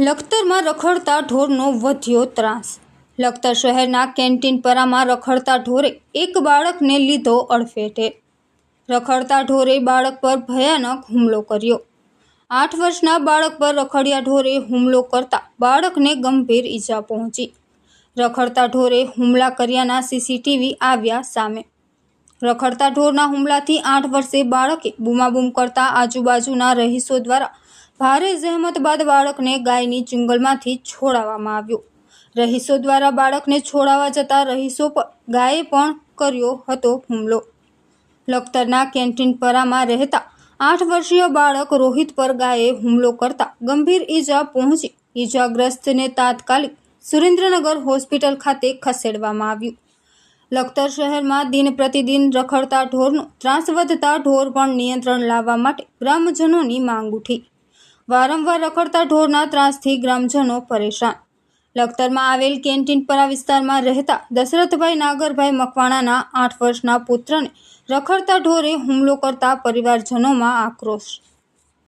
લખતરમાં રખડતા ઢોરનો વધ્યો ત્રાસ. લખતર શહેરના કેન્ટીન પરામાં રખડતા ઢોરે એક બાળકને લીધો અડફેટે. રખડતા ઢોરે બાળક પર ભયાનક હુમલો કર્યો. આઠ વર્ષના બાળક પર રખડિયા ઢોરે હુમલો કરતા બાળકને ગંભીર ઈજા પહોંચી. રખડતા ઢોરે હુમલા કર્યાના સીસીટીવી આવ્યા સામે. રખડતા ઢોરના હુમલાથી આઠ વર્ષે બાળકે બૂમાબૂમ કરતા આજુબાજુના રહીશો દ્વારા ભારે જહેમત બાદ બાળકને ગાયની ચુંગલમાંથી છોડાવવામાં આવ્યો. રહીશો દ્વારા બાળકને છોડાવવા જતા રહીશો પર ગાયે પણ કર્યો હતો હુમલો. લખતરના કેન્ટીન પરામાં રહેતા આઠ વર્ષીય બાળક રોહિત પર ગાયે હુમલો કરતા ગંભીર ઈજા પહોંચી. ઈજાગ્રસ્તને તાત્કાલિક સુરેન્દ્રનગર હોસ્પિટલ ખાતે ખસેડવામાં આવ્યું. લખતર શહેરમાં દિન પ્રતિદિન રખડતા ઢોરનો ત્રાસ વધતા ઢોર પણ નિયંત્રણ લાવવા માટે ગ્રામજનોની માંગ ઉઠી. વારંવાર રખડતા ઢોરના ત્રાસથી ગ્રામજનો પરેશાન. લખતરમાં આવેલ કેન્ટીનપરા વિસ્તારમાં રહેતા દશરથભાઈ નાગરભાઈ મકવાણાના આઠ વર્ષના પુત્રને રખડતા ઢોરે હુમલો કરતા પરિવારજનોમાં આક્રોશ